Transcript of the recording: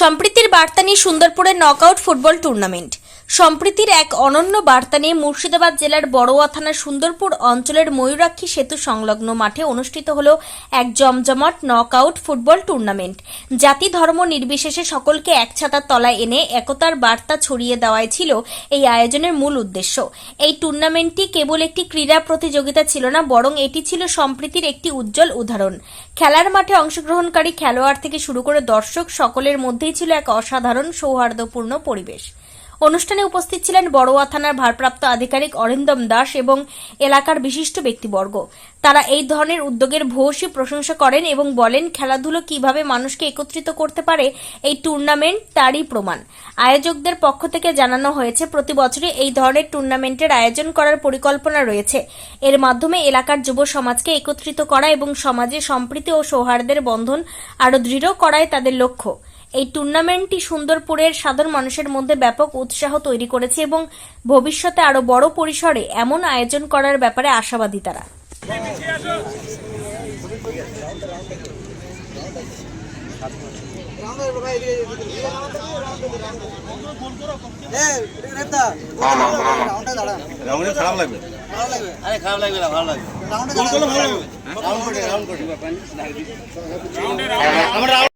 সম্প্রীতির বার্তা নিয়ে সুন্দরপুরের নকআউট ফুটবল টুর্নামেন্ট। সম্প্রীতির এক অনন্য বার্তা নিয়ে মুর্শিদাবাদ জেলার বড়োয়া থানার সুন্দরপুর অঞ্চলের ময়ূরাক্ষী সেতু সংলগ্ন মাঠে অনুষ্ঠিত হল এক জমজমাট নকআউট ফুটবল টুর্নামেন্ট। জাতি ধর্ম নির্বিশেষে সকলকে এক ছাতার তলায় এনে একতার বার্তা ছড়িয়ে দেওয়াই ছিল এই আয়োজনের মূল উদ্দেশ্য। এই টুর্নামেন্টটি কেবল একটি ক্রীড়া প্রতিযোগিতা ছিল না, বরং এটি ছিল সম্প্রীতির একটি উজ্জ্বল উদাহরণ। খেলার মাঠে অংশগ্রহণকারী খেলোয়াড় থেকে শুরু করে দর্শক সকলের মধ্যেই ছিল এক অসাধারণ সৌহার্দ্যপূর্ণ পরিবেশ। অনুষ্ঠানে উপস্থিত ছিলেন বড়োয়া থানার ভারপ্রাপ্ত আধিকারিক অরিন্দম দাস এবং এলাকার বিশিষ্ট ব্যক্তিবর্গ। তারা এই ধরনের উদ্যোগের ভূয়সী প্রশংসা করেন এবং বলেন, খেলাধুলো কীভাবে মানুষকে একত্রিত করতে পারে এই টুর্নামেন্ট তারই প্রমাণ। আয়োজকদের পক্ষ থেকে জানানো হয়েছে, প্রতি বছরই এই ধরনের টুর্নামেন্টের আয়োজন করার পরিকল্পনা রয়েছে। এর মাধ্যমে এলাকার যুব সমাজকে একত্রিত করা এবং সমাজে সম্প্রীতি ও সৌহার্দ্যের বন্ধন আরও দৃঢ় করাই তাদের লক্ষ্য। এই টুর্নামেন্টটি সুন্দরপুরের সাধারণ মানুষের মধ্যে ব্যাপক উৎসাহ তৈরি করেছে এবং ভবিষ্যতে আরও বড় পরিসরে এমন আয়োজন করার ব্যাপারে আশাবাদী তারা। খারাপ লাগবে। আরে খারাপ লাগবে না ভালো লাগবে। গোল ভালো লাগবে। রাউন্ড করে রাউন্ড করে আমরা